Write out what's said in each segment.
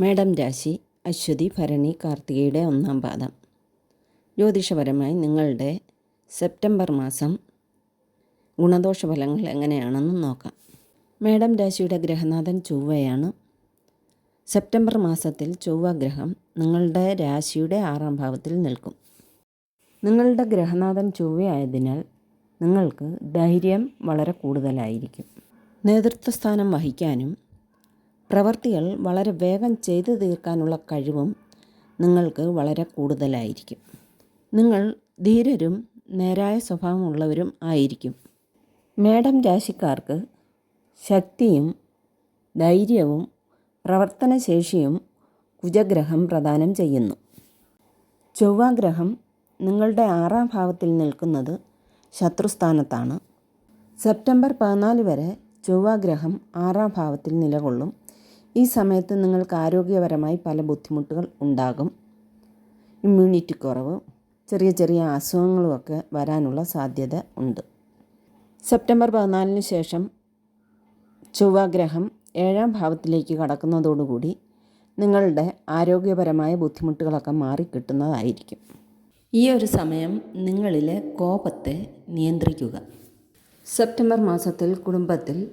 മേടം രാശി അശ്വതി ഭരണി കാർത്തികയുടെ ഒന്നാം പാദം. ജ്യോതിഷപരമായി നിങ്ങളുടെ സെപ്റ്റംബർ മാസം ഗുണദോഷ ഫലങ്ങൾ എങ്ങനെയാണെന്ന് നോക്കാം. മേഡം രാശിയുടെ ഗ്രഹനാഥൻ ചൊവ്വയാണ്. സെപ്റ്റംബർ മാസത്തിൽ ചൊവ്വ ഗ്രഹം നിങ്ങളുടെ രാശിയുടെ ആറാം ഭാവത്തിൽ നിൽക്കും. നിങ്ങളുടെ ഗ്രഹനാഥൻ ചൊവ്വയായതിനാൽ നിങ്ങൾക്ക് ധൈര്യം വളരെ കൂടുതലായിരിക്കും. നേതൃത്വസ്ഥാനം വഹിക്കാനും പ്രവർത്തികൾ വളരെ വേഗം ചെയ്തു തീർക്കാനുള്ള കഴിവും നിങ്ങൾക്ക് വളരെ കൂടുതലായിരിക്കും. നിങ്ങൾ ധീരരും നേരായ സ്വഭാവമുള്ളവരും ആയിരിക്കും. മേടം രാശിക്കാർക്ക് ശക്തിയും ധൈര്യവും പ്രവർത്തനശേഷിയും കുജഗ്രഹം പ്രദാനം ചെയ്യുന്നു. ചൊവ്വാഗ്രഹം നിങ്ങളുടെ ആറാം ഭാവത്തിൽ നിൽക്കുന്നത് ശത്രുസ്ഥാനത്താണ്. സെപ്റ്റംബർ പതിനാല് വരെ ചൊവ്വാഗ്രഹം ആറാം ഭാവത്തിൽ നിലകൊള്ളും. ഈ സമയത്ത് നിങ്ങൾക്ക് ആരോഗ്യപരമായി പല ബുദ്ധിമുട്ടുകൾ ഉണ്ടാകും. ഇമ്മ്യൂണിറ്റി കുറവ് ചെറിയ ചെറിയ അസുഖങ്ങളുമൊക്കെ വരാനുള്ള സാധ്യത ഉണ്ട്. സെപ്റ്റംബർ പതിനാലിന് ശേഷം ചൊവ്വാഗ്രഹം ഏഴാം ഭാവത്തിലേക്ക് കടക്കുന്നതോടുകൂടി നിങ്ങളുടെ ആരോഗ്യപരമായ ബുദ്ധിമുട്ടുകളൊക്കെ മാറിക്കിട്ടുന്നതായിരിക്കും. ഈ ഒരു സമയം നിങ്ങളിലെ കോപത്തെ നിയന്ത്രിക്കുക. സെപ്റ്റംബർ മാസത്തിൽ കുടുംബത്തിൽ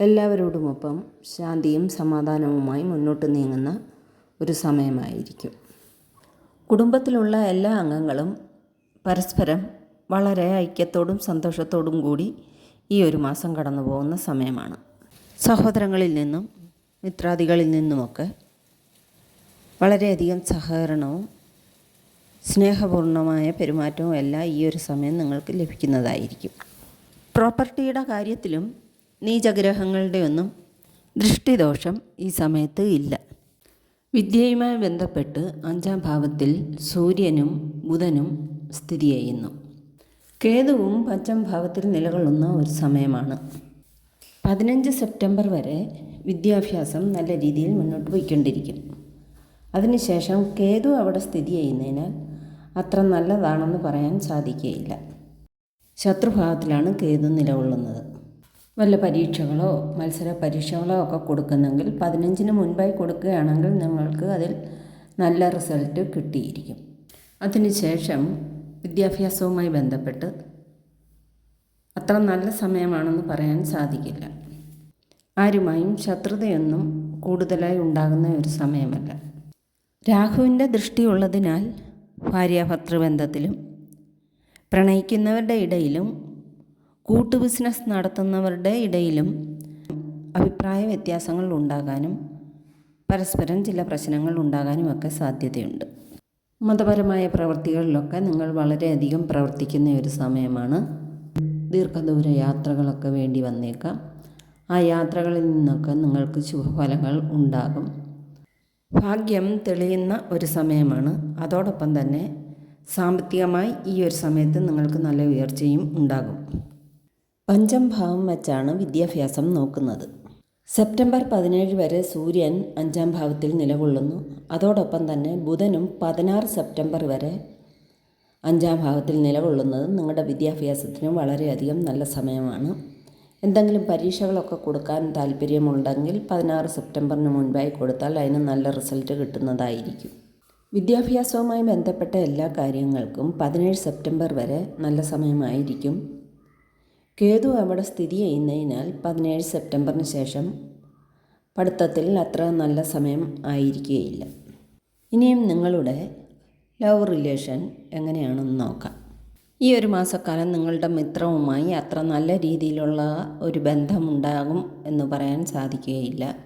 എല്ലാവരോടുമൊപ്പം ശാന്തിയും സമാധാനവുമായി മുന്നോട്ട് നീങ്ങുന്ന ഒരു സമയമായിരിക്കും. കുടുംബത്തിലുള്ള എല്ലാ അംഗങ്ങളും പരസ്പരം വളരെ ഐക്യത്തോടും സന്തോഷത്തോടും കൂടി ഈ ഒരു മാസം കടന്നു പോകുന്ന സമയമാണ്. സഹോദരങ്ങളിൽ നിന്നും മിത്രാദികളിൽ നിന്നുമൊക്കെ വളരെയധികം സഹകരണവും സ്നേഹപൂർണമായ പെരുമാറ്റവും എല്ലാം ഈ ഒരു സമയം നിങ്ങൾക്ക് ലഭിക്കുന്നതായിരിക്കും. പ്രോപ്പർട്ടിയുടെ കാര്യത്തിലും നീചഗ്രഹങ്ങളുടെ ഒന്നും ദൃഷ്ടിദോഷം ഈ സമയത്ത് ഇല്ല. വിദ്യയുമായി ബന്ധപ്പെട്ട് അഞ്ചാം ഭാവത്തിൽ സൂര്യനും ബുധനും സ്ഥിതി ചെയ്യുന്നു. കേതുവും പഞ്ചാം ഭാവത്തിൽ നിലകൊള്ളുന്ന ഒരു സമയമാണ്. പതിനഞ്ച് സെപ്റ്റംബർ വരെ വിദ്യാഭ്യാസം നല്ല രീതിയിൽ മുന്നോട്ട് പോയിക്കൊണ്ടിരിക്കും. അതിനുശേഷം കേതു അവിടെ സ്ഥിതി ചെയ്യുന്നതിനാൽ അത്ര നല്ലതാണെന്ന് പറയാൻ സാധിക്കുകയില്ല. ശത്രുഭാവത്തിലാണ് കേതു നിലകൊള്ളുന്നത്. വല്ല പരീക്ഷകളോ മത്സര പരീക്ഷകളോ ഒക്കെ കൊടുക്കുന്നെങ്കിൽ പതിനഞ്ചിന് മുൻപായി കൊടുക്കുകയാണെങ്കിൽ നിങ്ങൾക്ക് അതിൽ നല്ല റിസൾട്ട് കിട്ടിയിരിക്കും. അതിനുശേഷം വിദ്യാഭ്യാസവുമായി ബന്ധപ്പെട്ട് അത്ര നല്ല സമയമാണെന്ന് പറയാൻ സാധിക്കില്ല. ആരുമായും ശത്രുതയൊന്നും കൂടുതലായി ഉണ്ടാകുന്ന ഒരു സമയമല്ല. രാഹുവിന്റെ ദൃഷ്ടിയുള്ളതിനാൽ ഭാര്യാഭർത്തൃബന്ധത്തിലും പ്രണയിക്കുന്നവരുടെ ഇടയിലും കൂട്ടു ബിസിനസ് നടത്തുന്നവരുടെ ഇടയിലും അഭിപ്രായ വ്യത്യാസങ്ങൾ ഉണ്ടാകാനും പരസ്പരം ചില പ്രശ്നങ്ങൾ ഉണ്ടാകാനും ഒക്കെ സാധ്യതയുണ്ട്. മതപരമായ പ്രവൃത്തികളിലൊക്കെ നിങ്ങൾ വളരെയധികം പ്രവർത്തിക്കുന്ന ഒരു സമയമാണ്. ദീർഘദൂര യാത്രകളൊക്കെ വേണ്ടി വന്നേക്കാം. ആ യാത്രകളിൽ നിന്നൊക്കെ നിങ്ങൾക്ക് ശുഭഫലങ്ങൾ ഉണ്ടാകും. ഭാഗ്യം തെളിയുന്ന ഒരു സമയമാണ്. അതോടൊപ്പം തന്നെ സാമ്പത്തികമായി ഈ ഒരു സമയത്ത് നിങ്ങൾക്ക് നല്ല ഉയർച്ചയും ഉണ്ടാകും. പഞ്ചം ഭാവം വച്ചാണ് വിദ്യാഭ്യാസം നോക്കുന്നത്. സെപ്റ്റംബർ പതിനേഴ് വരെ സൂര്യൻ അഞ്ചാം ഭാവത്തിൽ നിലകൊള്ളുന്നു. അതോടൊപ്പം തന്നെ ബുധനും പതിനാറ് സെപ്റ്റംബർ വരെ അഞ്ചാം ഭാവത്തിൽ നിലകൊള്ളുന്നത് നിങ്ങളുടെ വിദ്യാഭ്യാസത്തിന് വളരെയധികം നല്ല സമയമാണ്. എന്തെങ്കിലും പരീക്ഷകളൊക്കെ കൊടുക്കാൻ താല്പര്യമുണ്ടെങ്കിൽ പതിനാറ് സെപ്റ്റംബറിന് മുൻപായി കൊടുത്താൽ അതിന് നല്ല റിസൾട്ട് കിട്ടുന്നതായിരിക്കും. വിദ്യാഭ്യാസവുമായി ബന്ധപ്പെട്ട എല്ലാ കാര്യങ്ങൾക്കും പതിനേഴ് സെപ്റ്റംബർ വരെ നല്ല സമയമായിരിക്കും. കേതു അവിടെ സ്ഥിതി ചെയ്യുന്നതിനാൽ പതിനേഴ് സെപ്റ്റംബറിന് ശേഷം പഠിത്തത്തിൽ അത്ര നല്ല സമയം ആയിരിക്കുകയില്ല. ഇനിയും നിങ്ങളുടെ ലവ് റിലേഷൻ എങ്ങനെയാണെന്ന് നോക്കാം. ഈ ഒരു മാസക്കാലം നിങ്ങളുടെ മിത്രവുമായി അത്ര നല്ല രീതിയിലുള്ള ഒരു ബന്ധമുണ്ടാകും എന്ന് പറയാൻ സാധിക്കുകയില്ല.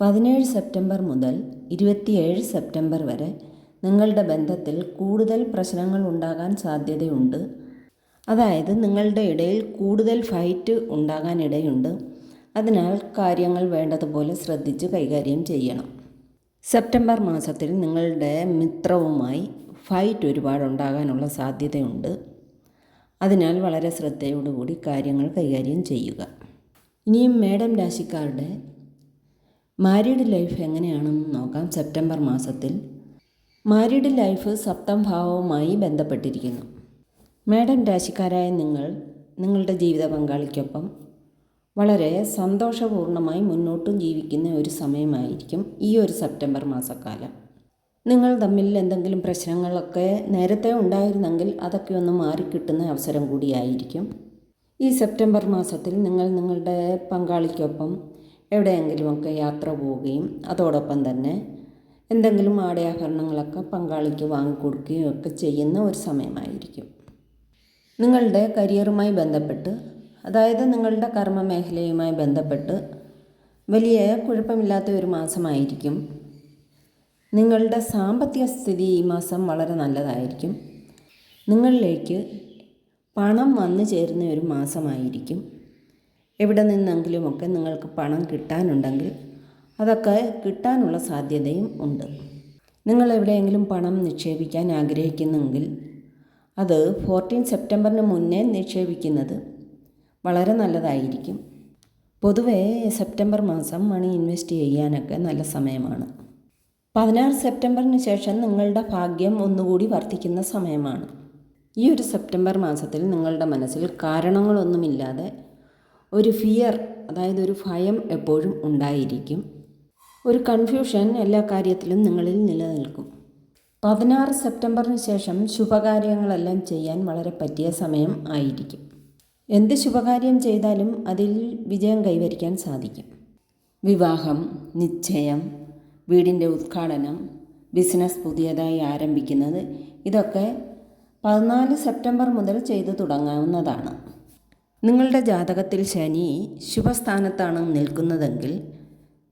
പതിനേഴ് സെപ്റ്റംബർ മുതൽ ഇരുപത്തിയേഴ് സെപ്റ്റംബർ വരെ നിങ്ങളുടെ ബന്ധത്തിൽ കൂടുതൽ പ്രശ്നങ്ങൾ ഉണ്ടാകാൻ സാധ്യതയുണ്ട്. അതായത് നിങ്ങളുടെ ഇടയിൽ കൂടുതൽ ഫൈറ്റ് ഉണ്ടാകാനിടയുണ്ട്. അതിനാൽ കാര്യങ്ങൾ വേണ്ടതുപോലെ ശ്രദ്ധിച്ച് കൈകാര്യം ചെയ്യണം. സെപ്റ്റംബർ മാസത്തിൽ നിങ്ങളുടെ മിത്രവുമായി ഫൈറ്റ് ഒരുപാട് ഉണ്ടാകാനുള്ള സാധ്യതയുണ്ട്. അതിനാൽ വളരെ ശ്രദ്ധയോടുകൂടി കാര്യങ്ങൾ കൈകാര്യം ചെയ്യുക. ഇനിയും മേഡം രാശിക്കാരുടെ മാരീഡ് ലൈഫ് എങ്ങനെയാണെന്ന് നോക്കാം. സെപ്റ്റംബർ മാസത്തിൽ മാരീഡ് ലൈഫ് സപ്തം ഭാവവുമായി ബന്ധപ്പെട്ടിരിക്കുന്നു. മേഡം രാശിക്കാരായ നിങ്ങൾ നിങ്ങളുടെ ജീവിത പങ്കാളിക്കൊപ്പം വളരെ സന്തോഷപൂർണമായി മുന്നോട്ടും ജീവിക്കുന്ന ഒരു സമയമായിരിക്കും ഈ ഒരു സെപ്റ്റംബർ മാസക്കാലം. നിങ്ങൾ തമ്മിൽ എന്തെങ്കിലും പ്രശ്നങ്ങളൊക്കെ നേരത്തെ ഉണ്ടായിരുന്നെങ്കിൽ അതൊക്കെ ഒന്ന് മാറിക്കിട്ടുന്ന അവസരം കൂടിയായിരിക്കും. ഈ സെപ്റ്റംബർ മാസത്തിൽ നിങ്ങൾ നിങ്ങളുടെ പങ്കാളിക്കൊപ്പം എവിടെയെങ്കിലുമൊക്കെ യാത്ര പോവുകയും അതോടൊപ്പം തന്നെ എന്തെങ്കിലും ആടയാഭരണങ്ങളൊക്കെ പങ്കാളിക്ക് വാങ്ങിക്കൊടുക്കുകയും ഒക്കെ ചെയ്യുന്ന ഒരു സമയമായിരിക്കും. നിങ്ങളുടെ കരിയറുമായി ബന്ധപ്പെട്ട് അതായത് നിങ്ങളുടെ കർമ്മ മേഖലയുമായി ബന്ധപ്പെട്ട് വലിയ കുഴപ്പമില്ലാത്ത ഒരു മാസമായിരിക്കും. നിങ്ങളുടെ സാമ്പത്തിക സ്ഥിതി ഈ മാസം വളരെ നല്ലതായിരിക്കും. നിങ്ങളിലേക്ക് പണം വന്നു ചേരുന്ന ഒരു മാസമായിരിക്കും. എവിടെ നിന്നെങ്കിലുമൊക്കെ നിങ്ങൾക്ക് പണം കിട്ടാനുണ്ടെങ്കിൽ അതൊക്കെ കിട്ടാനുള്ള സാധ്യതയും ഉണ്ട്. നിങ്ങൾ എവിടെയെങ്കിലും പണം നിക്ഷേപിക്കാൻ ആഗ്രഹിക്കുന്നെങ്കിൽ അത് ഫോർട്ടീൻ സെപ്റ്റംബറിന് മുന്നേ നിക്ഷേപിക്കുന്നത്. വളരെ നല്ലതായിരിക്കും. പൊതുവേ സെപ്റ്റംബർ മാസം മണി ഇൻവെസ്റ്റ് ചെയ്യാനൊക്കെ നല്ല സമയമാണ്. പതിനാറ് സെപ്റ്റംബറിന് ശേഷം നിങ്ങളുടെ ഭാഗ്യം ഒന്നുകൂടി വർദ്ധിക്കുന്ന സമയമാണ്. ഈ ഒരു സെപ്റ്റംബർ മാസത്തിൽ നിങ്ങളുടെ മനസ്സിൽ കാരണങ്ങളൊന്നുമില്ലാതെ ഒരു ഫിയർ അതായത് ഒരു ഭയം എപ്പോഴും ഉണ്ടായിരിക്കും. ഒരു കൺഫ്യൂഷൻ എല്ലാ കാര്യത്തിലും നിങ്ങളിൽ നിലനിൽക്കും. പതിനാറ് സെപ്റ്റംബറിന് ശേഷം ശുഭകാര്യങ്ങളെല്ലാം ചെയ്യാൻ വളരെ പറ്റിയ സമയം ആയിരിക്കും. എന്ത് ശുഭകാര്യം ചെയ്താലും അതിൽ വിജയം കൈവരിക്കാൻ സാധിക്കും. വിവാഹം നിശ്ചയം വീടിന്റെ ഉദ്ഘാടനം ബിസിനസ് പുതിയതായി ആരംഭിക്കുന്നത് ഇതൊക്കെ പതിനാല് സെപ്റ്റംബർ മുതൽ ചെയ്തു തുടങ്ങാവുന്നതാണ്. നിങ്ങളുടെ ജാതകത്തിൽ ശനി ശുഭസ്ഥാനത്താണ് നിൽക്കുന്നതെങ്കിൽ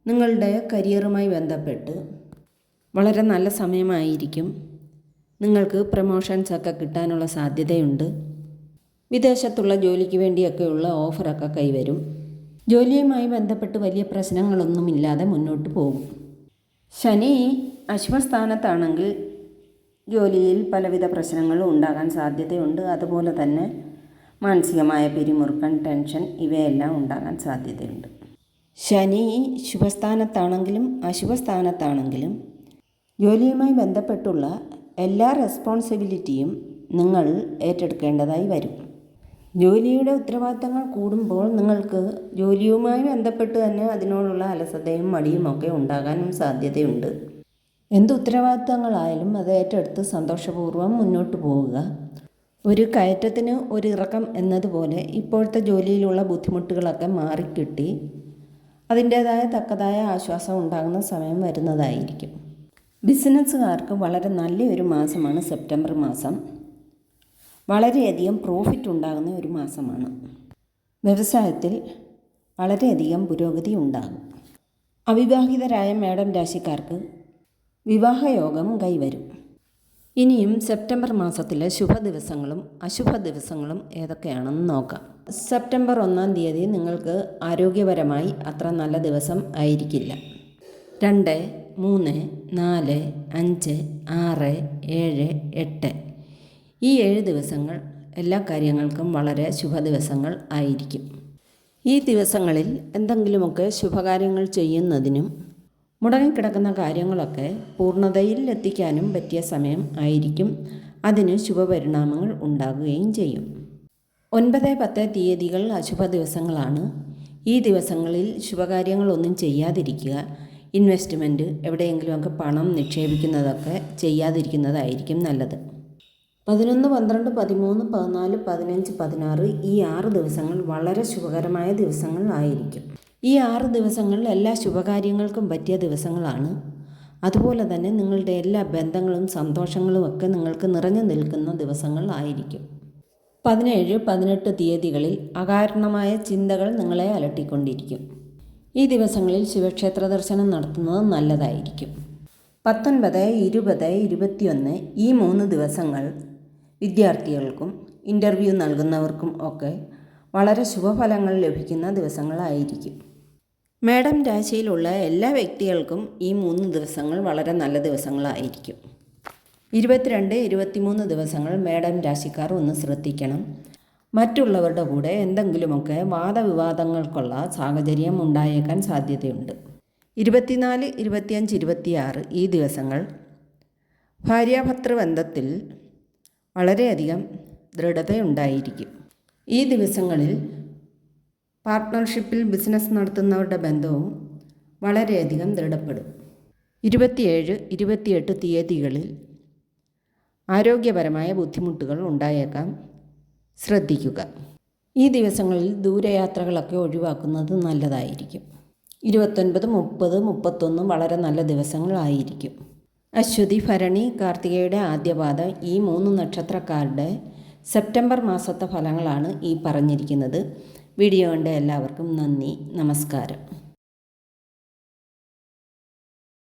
നിങ്ങളുടെ കരിയറുമായി ബന്ധപ്പെട്ട് വളരെ നല്ല സമയമായിരിക്കും. നിങ്ങൾക്ക് പ്രമോഷൻസ് ഒക്കെ കിട്ടാനുള്ള സാധ്യതയുണ്ട്. വിദേശത്തുള്ള ജോലിക്ക് വേണ്ടിയൊക്കെയുള്ള ഓഫറൊക്കെ കൈവരും. ജോലിയുമായി ബന്ധപ്പെട്ട് വലിയ പ്രശ്നങ്ങളൊന്നുമില്ലാതെ മുന്നോട്ട് പോകും. ശനി അശ്വസ്ഥാനത്താണെങ്കിൽ ജോലിയിൽ പലവിധ പ്രശ്നങ്ങളും ഉണ്ടാകാൻ സാധ്യതയുണ്ട്. അതുപോലെ തന്നെ മാനസികമായ പിരിമുറുക്കൻ ടെൻഷൻ ഇവയെല്ലാം ഉണ്ടാകാൻ സാധ്യതയുണ്ട്. ശനി ശുഭസ്ഥാനത്താണെങ്കിലും അശുഭസ്ഥാനത്താണെങ്കിലും ജോലിയുമായി ബന്ധപ്പെട്ടുള്ള എല്ലാ റെസ്പോൺസിബിലിറ്റിയും നിങ്ങൾ ഏറ്റെടുക്കേണ്ടതായി വരും. ജോലിയുടെ ഉത്തരവാദിത്തങ്ങൾ കൂടുമ്പോൾ നിങ്ങൾക്ക് ജോലിയുമായി ബന്ധപ്പെട്ട് തന്നെ അതിനോടുള്ള അലസതയും മടിയും ഒക്കെ ഉണ്ടാകാനും സാധ്യതയുണ്ട്. എന്ത് ഉത്തരവാദിത്തങ്ങളായാലും അത് ഏറ്റെടുത്ത് സന്തോഷപൂർവം മുന്നോട്ട് പോവുക. ഒരു കയറ്റത്തിന് ഒരു ഇറക്കം എന്നതുപോലെ ഇപ്പോഴത്തെ ജോലിയിലുള്ള ബുദ്ധിമുട്ടുകളൊക്കെ മാറിക്കിട്ടി അതിന്റേതായ തക്കതായ ആശ്വാസം ഉണ്ടാകുന്ന സമയം വരുന്നതായിരിക്കും. ബിസിനസ്സുകാർക്ക് വളരെ നല്ലൊരു മാസമാണ് സെപ്റ്റംബർ മാസം. വളരെയധികം പ്രോഫിറ്റ് ഉണ്ടാകുന്ന ഒരു മാസമാണ്. വ്യവസായത്തിൽ വളരെയധികം പുരോഗതി ഉണ്ടാകും. അവിവാഹിതരായ മേഡം രാശിക്കാർക്ക് വിവാഹയോഗം കൈവരും. ഇനിയും സെപ്റ്റംബർ മാസത്തിലെ ശുഭ ദിവസങ്ങളും അശുഭ ദിവസങ്ങളും ഏതൊക്കെയാണെന്ന് നോക്കാം. സെപ്റ്റംബർ ഒന്നാം തീയതി നിങ്ങൾക്ക് ആരോഗ്യപരമായി അത്ര നല്ല ദിവസം ആയിരിക്കില്ല. രണ്ട് മൂന്ന് നാല് അഞ്ച് ആറ് ഏഴ് എട്ട്. ഈ ഏഴ് ദിവസങ്ങൾ എല്ലാ കാര്യങ്ങൾക്കും വളരെ ശുഭ ദിവസങ്ങൾ ആയിരിക്കും. ഈ ദിവസങ്ങളിൽ എന്തെങ്കിലുമൊക്കെ ശുഭകാര്യങ്ങൾ ചെയ്യുന്നതിനും മുടങ്ങിക്കിടക്കുന്ന കാര്യങ്ങളൊക്കെ പൂർണതയിൽ എത്തിക്കാനും പറ്റിയ സമയം ആയിരിക്കും. അതിന് ശുഭപരിണാമങ്ങൾ ഉണ്ടാകുകയും ചെയ്യും. ഒൻപത് പത്ത് തീയതികൾ അശുഭ ദിവസങ്ങളാണ് ഈ ദിവസങ്ങളിൽ ശുഭകാര്യങ്ങളൊന്നും ചെയ്യാതിരിക്കുക. ഇൻവെസ്റ്റ്മെന്റ് എവിടെയെങ്കിലുമൊക്കെ പണം നിക്ഷേപിക്കുന്നതൊക്കെ ചെയ്യാതിരിക്കുന്നതായിരിക്കും നല്ലത്. പതിനൊന്ന് പന്ത്രണ്ട് പതിമൂന്ന് പതിനാല് പതിനഞ്ച് പതിനാറ് ഈ ആറ് ദിവസങ്ങൾ വളരെ ശുഭകരമായ ദിവസങ്ങളായിരിക്കും ഈ ആറ് ദിവസങ്ങൾ എല്ലാ ശുഭകാര്യങ്ങൾക്കും പറ്റിയ ദിവസങ്ങളാണ്. അതുപോലെ തന്നെ നിങ്ങളുടെ എല്ലാ ബന്ധങ്ങളും സന്തോഷങ്ങളും ഒക്കെ നിങ്ങൾക്ക് നിറഞ്ഞു നിൽക്കുന്ന ദിവസങ്ങളായിരിക്കും പതിനേഴ് പതിനെട്ട് തീയതികളിൽ അകാരണമായ ചിന്തകൾ നിങ്ങളെ അലട്ടിക്കൊണ്ടിരിക്കും. ഈ ദിവസങ്ങളിൽ ശിവക്ഷേത്ര ദർശനം നടത്തുന്നത് നല്ലതായിരിക്കും. പത്തൊൻപത് ഇരുപത് ഇരുപത്തിയൊന്ന് ഈ മൂന്ന് ദിവസങ്ങൾ വിദ്യാർത്ഥികൾക്കും ഇന്റർവ്യൂ നൽകുന്നവർക്കും ഒക്കെ വളരെ ശുഭഫലങ്ങൾ ലഭിക്കുന്ന ദിവസങ്ങളായിരിക്കും. മേഡം രാശിയിലുള്ള എല്ലാ വ്യക്തികൾക്കും ഈ മൂന്ന് ദിവസങ്ങൾ വളരെ നല്ല ദിവസങ്ങളായിരിക്കും. ഇരുപത്തിരണ്ട് ഇരുപത്തിമൂന്ന് ദിവസങ്ങൾ മേഡം രാശിക്കാർ ഒന്ന് ശ്രദ്ധിക്കണം. മറ്റുള്ളവരുടെ കൂടെ എന്തെങ്കിലുമൊക്കെ വാദവിവാദങ്ങൾക്കുള്ള സാഹചര്യം ഉണ്ടായേക്കാൻ സാധ്യതയുണ്ട്. ഇരുപത്തിനാല് ഇരുപത്തിയഞ്ച് ഇരുപത്തിയാറ് ഈ ദിവസങ്ങൾ ഭാര്യാഭർത്തൃബന്ധത്തിൽ വളരെയധികം ദൃഢതയുണ്ടായിരിക്കും. ഈ ദിവസങ്ങളിൽ പാർട്ട്ണർഷിപ്പിൽ ബിസിനസ് നടത്തുന്നവരുടെ ബന്ധവും വളരെയധികം ദൃഢപ്പെടും. ഇരുപത്തിയേഴ് ഇരുപത്തിയെട്ട് തീയതികളിൽ ആരോഗ്യപരമായ ബുദ്ധിമുട്ടുകൾ ഉണ്ടായേക്കാം. ശ്രദ്ധിക്കുക. ഈ ദിവസങ്ങളിൽ ദൂരയാത്രകളൊക്കെ ഒഴിവാക്കുന്നത് നല്ലതായിരിക്കും. ഇരുപത്തൊൻപത് മുപ്പത് മുപ്പത്തൊന്നും വളരെ നല്ല ദിവസങ്ങളായിരിക്കും. അശ്വതി ഭരണി കാർത്തികയുടെ ആദ്യപാദ ഈ മൂന്ന് നക്ഷത്രക്കാരുടെ സെപ്റ്റംബർ മാസത്തെ ഫലങ്ങളാണ് ഈ പറഞ്ഞിരിക്കുന്നത്. വീഡിയോ കണ്ട എല്ലാവർക്കും നന്ദി നമസ്കാരം.